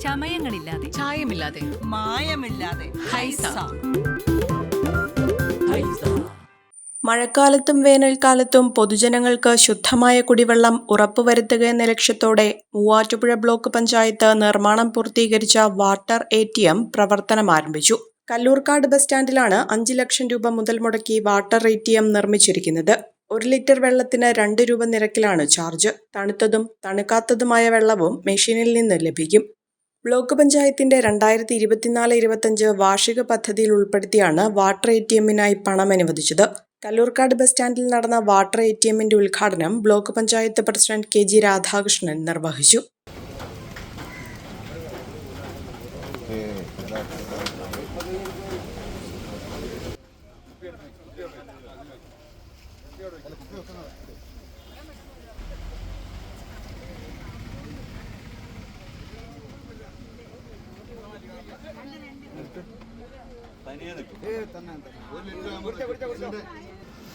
ചമയങ്ങളില്ലാതെ. ചായമില്ലാതെ. മായമില്ലാതെ. ഹൈസ. മഴക്കാലത്തും വേനൽക്കാലത്തും പൊതുജനങ്ങൾക്ക് ശുദ്ധമായ കുടിവെള്ളം ഉറപ്പുവരുത്തുക എന്ന ലക്ഷ്യത്തോടെ മൂവാറ്റുപുഴ ബ്ലോക്ക് പഞ്ചായത്ത് നിർമ്മാണം പൂർത്തീകരിച്ച വാട്ടർ എ ടി എം പ്രവർത്തനം ആരംഭിച്ചു. കല്ലൂർക്കാട് ബസ് സ്റ്റാൻഡിലാണ് അഞ്ച് ലക്ഷം രൂപ മുതൽ മുടക്കി വാട്ടർ എ ടി എം നിർമ്മിച്ചിരിക്കുന്നത്. ഒരു ലിറ്റർ വെള്ളത്തിന് രണ്ട് രൂപ നിരക്കിലാണ് ചാർജ്. തണുത്തതും തണുക്കാത്തതുമായ വെള്ളവും മെഷീനിൽ നിന്ന് ലഭിക്കും. ബ്ലോക്ക് പഞ്ചായത്തിന്റെ രണ്ടായിരത്തി ഇരുപത്തിനാല് ഇരുപത്തഞ്ച് വാർഷിക പദ്ധതിയിൽ ഉൾപ്പെടുത്തിയാണ് വാട്ടർ എ ടി എമ്മിനായി പണം അനുവദിച്ചത്. കല്ലൂർക്കാട് ബസ് സ്റ്റാൻഡിൽ നടന്ന വാട്ടർ എ ടി എമ്മിന്റെ ഉദ്ഘാടനം block panchayat president K G Radhakrishnan നിർവഹിച്ചു.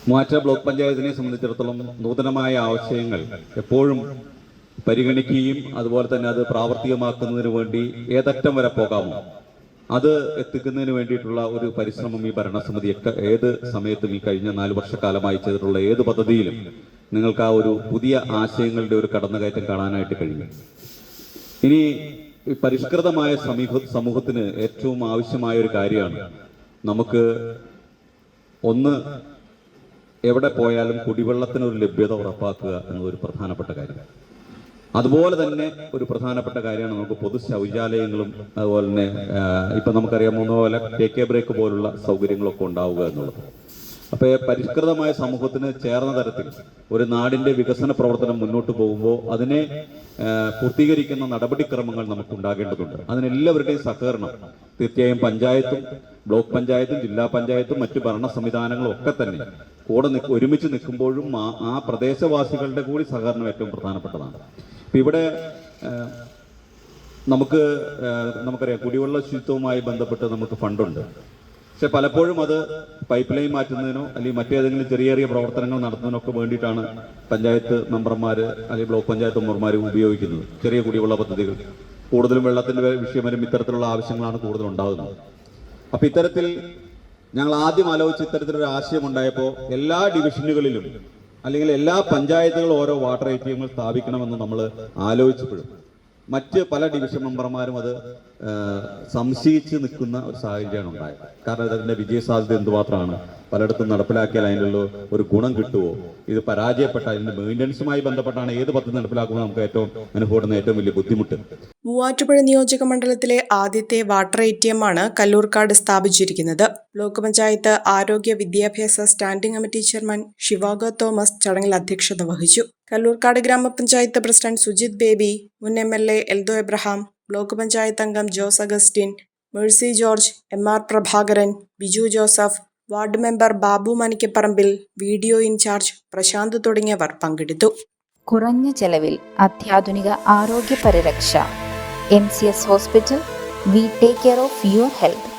മൂവാറ്റ ബ്ലോക്ക് പഞ്ചായത്തിനെ സംബന്ധിച്ചിടത്തോളം നൂതനമായ ആവശ്യങ്ങൾ എപ്പോഴും പരിഗണിക്കുകയും അതുപോലെ തന്നെ അത് പ്രാവർത്തികമാക്കുന്നതിന് വേണ്ടി ഏതറ്റം വരെ പോകാമോ അത് എത്തിക്കുന്നതിന് വേണ്ടിയിട്ടുള്ള ഒരു പരിശ്രമം ഈ ഭരണസമിതി ഏത് സമയത്തും ഈ കഴിഞ്ഞ നാല് വർഷക്കാലമായി ചെയ്തിട്ടുള്ള ഏത് പദ്ധതിയിലും നിങ്ങൾക്ക് ആ ഒരു പുതിയ ആശയങ്ങളുടെ ഒരു കടന്നുകയറ്റം കാണാനായിട്ട് കഴിയും. ഇനി പരിഷ്കൃതമായ സമീപ സമൂഹത്തിന് ഏറ്റവും ആവശ്യമായ ഒരു കാര്യമാണ്. നമുക്ക് ഒന്ന് എവിടെ പോയാലും കുടിവെള്ളത്തിന് ഒരു ലഭ്യത ഉറപ്പാക്കുക എന്നതൊരു പ്രധാനപ്പെട്ട കാര്യം. അതുപോലെ തന്നെ ഒരു പ്രധാനപ്പെട്ട കാര്യമാണ് നമുക്ക് പൊതു ശൗചാലയങ്ങളും അതുപോലെ തന്നെ ഇപ്പം നമുക്കറിയാം നമുക്കറിയാവുന്ന പോലെ കെ കെ ബ്രേക്ക് പോലുള്ള സൗകര്യങ്ങളൊക്കെ ഉണ്ടാവുക എന്നുള്ളത്. അപ്പൊ ഈ പരിഷ്കൃതമായ സമൂഹത്തിന് ചേർന്ന തരത്തിൽ ഒരു നാടിന്റെ വികസന പ്രവർത്തനം മുന്നോട്ട് പോകുമ്പോൾ അതിനെ പൂർത്തീകരിക്കുന്ന നടപടിക്രമങ്ങൾ നമുക്ക് ഉണ്ടാകേണ്ടതുണ്ട് അതിനെല്ലാവരുടെയും സഹകരണം തീർച്ചയായും പഞ്ചായത്തും ബ്ലോക്ക് പഞ്ചായത്തും ജില്ലാ പഞ്ചായത്തും മറ്റു ഭരണ സംവിധാനങ്ങളും ഒക്കെ തന്നെ കൂടെ നിൽക്കും ഒരുമിച്ച് നിൽക്കുമ്പോഴും ആ ആ പ്രദേശവാസികളുടെ കൂടി സഹകരണം ഏറ്റവും പ്രധാനപ്പെട്ടതാണ്. ഇപ്പൊ ഇവിടെ നമുക്ക് നമുക്കറിയാം കുടിവെള്ള ശുചിത്വവുമായി ബന്ധപ്പെട്ട് നമുക്ക് ഫണ്ടുണ്ട്. പക്ഷെ പലപ്പോഴും അത് പൈപ്പ് ലൈൻ മാറ്റുന്നതിനോ അല്ലെങ്കിൽ മറ്റേതെങ്കിലും ചെറിയ ചെറിയ പ്രവർത്തനങ്ങൾ നടത്തുന്നതിനോ ഒക്കെ വേണ്ടിയിട്ടാണ് പഞ്ചായത്ത് മെമ്പർമാർ അല്ലെങ്കിൽ ബ്ലോക്ക് പഞ്ചായത്ത് മെമ്പർമാർ ഉപയോഗിക്കുന്നത്. ചെറിയ കുടിവെള്ള പദ്ധതികൾ. കൂടുതലും വെള്ളത്തിന്റെ വിഷയം വരും. ഇത്തരത്തിലുള്ള ആവശ്യങ്ങളാണ് കൂടുതൽ ഉണ്ടാകുന്നത്. അപ്പൊ ഇത്തരത്തിൽ ഞങ്ങൾ ആദ്യം ആലോചിച്ച് ഇത്തരത്തിലൊരു ആശയം ഉണ്ടായപ്പോൾ എല്ലാ ഡിവിഷനുകളിലും അല്ലെങ്കിൽ എല്ലാ പഞ്ചായത്തുകളും ഓരോ വാട്ടർ എ ടി എമ്മുകൾ സ്ഥാപിക്കണമെന്ന് നമ്മൾ ആലോചിച്ചപ്പോഴും മറ്റ് പല ഡിവിഷൻ മെമ്പർമാരും അത് സംശയിച്ച് നിൽക്കുന്ന ഒരു സാഹചര്യമാണ് ഉണ്ടായത്. കാരണം അതിന്റെ വിജയസാധ്യത എന്തുമാത്രമാണ്? പലയിടത്തും നടപ്പിലാക്കിയാൽ അതിനുള്ള ഒരു ഗുണം കിട്ടുമോ ഇത് പരാജയപ്പെട്ട അതിന്റെ മെയിന്റനൻസുമായി ബന്ധപ്പെട്ടാണ് ഏത് പദ്ധതി നടപ്പിലാക്കുമ്പോൾ നമുക്ക് ഏറ്റവും അനുഭവപ്പെടുന്ന ഏറ്റവും വലിയ ബുദ്ധിമുട്ട്. മൂവാറ്റുപുഴ നിയോജക മണ്ഡലത്തിലെ ആദ്യത്തെ വാട്ടർ എ ടി എം ആണ് കല്ലൂർക്കാട് സ്ഥാപിച്ചിരിക്കുന്നത്. ബ്ലോക്ക് പഞ്ചായത്ത് ആരോഗ്യ വിദ്യാഭ്യാസ സ്റ്റാൻഡിംഗ് കമ്മിറ്റി ചെയർമാൻ ശിവാഗ തോമസ് ചടങ്ങിൽ അധ്യക്ഷത വഹിച്ചു. കല്ലൂർക്കാട് ഗ്രാമപഞ്ചായത്ത് പ്രസിഡന്റ് സുജിത് ബേബി മുൻ M L A Eldho Abraham block panchayat അംഗം Jose Augustine Mercy George M R Prabhakaran Biju Joseph ward member Babu Manikkaparambil video in charge Prashanth തുടങ്ങിയവർ പങ്കെടുത്തു. കുറഞ്ഞ ചെലവിൽ അത്യാധുനിക ആരോഗ്യ പരിരക്ഷ MCS Hospital, we take care of your health.